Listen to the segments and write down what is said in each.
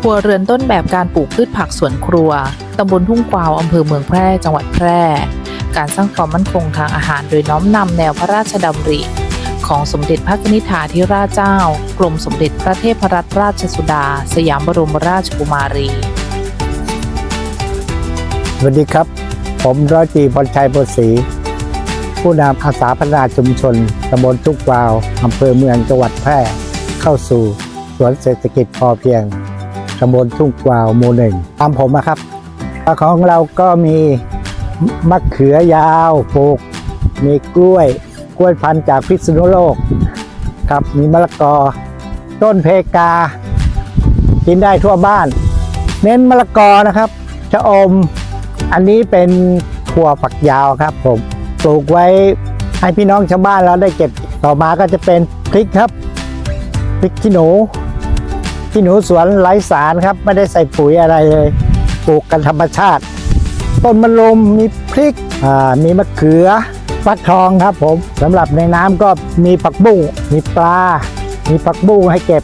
ครัวเรือนต้นแบบการปลูกพืชผักสวนครัว ตำบลทุ่งกวาวอำเภอเมืองแพร่ จังหวัดแพร่ การสร้างความมั่นคงทางอาหารโดยน้อมนำแนวพระราชดำริ ของสมเด็จพระนิธิาธิราชเจ้า กรมสมเด็จพระเทพรัตนราชสุดา สยามบรมราชกุมารี สวัสดีครับ ผมร้อยตรีพรชัยโพธิ์ศรีผู้นำอาสาพัฒนาชุมชนตำบลทุกวาวอำเภอเมืองจังหวัดแพร่ เข้าสู่สวนเศรษฐกิจพอเพียง ตำบลทุ่งกวาวหมู่หนึ่งตามผมนะครับของเราก็มีมะเขือยาวปลูก มีกล้วยกล้วยพันธุ์จากพิษณุโลก ครับมีมะละกอ ต้นเพกา กินได้ทั่วบ้าน เน้นมะละกอนะครับชะอม อันนี้เป็นถั่วฝักยาวครับผมปลูกไว้ให้พี่น้องชาวบ้านเราได้เก็บต่อมาก็จะเป็นพริกครับพริกขี้หนู ขี้หนูสวนไร้สารครับ ไม่ได้ใส่ปุ๋ยอะไรเลย ปลูกกันธรรมชาติ ต้นมะลุมมีพริกอ่ามีมะเขือฟักทองครับผมสำหรับในน้ำก็มีผักบุ้งมีปลา มีผักบุ้งให้เก็บ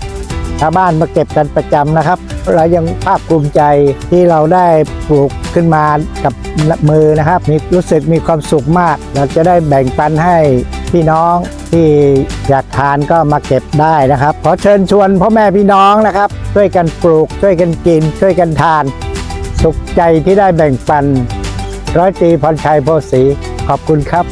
ชาวบ้านมาเก็บกันประจำนะครับ เรายังภาคภูมิใจที่เราได้ปลูกขึ้นมากับมือนะครับ มีรู้สึกมีความสุขมาก เราจะได้แบ่งปันให้ พี่น้องที่อยากทานก็มาเก็บได้นะครับ ขอเชิญชวนพ่อแม่พี่น้องนะครับ ช่วยกันปลูก ช่วยกันกิน ช่วยกันทาน สุขใจที่ได้แบ่งปัน ร้อยตรีพรชัยโพสีขอบคุณครับ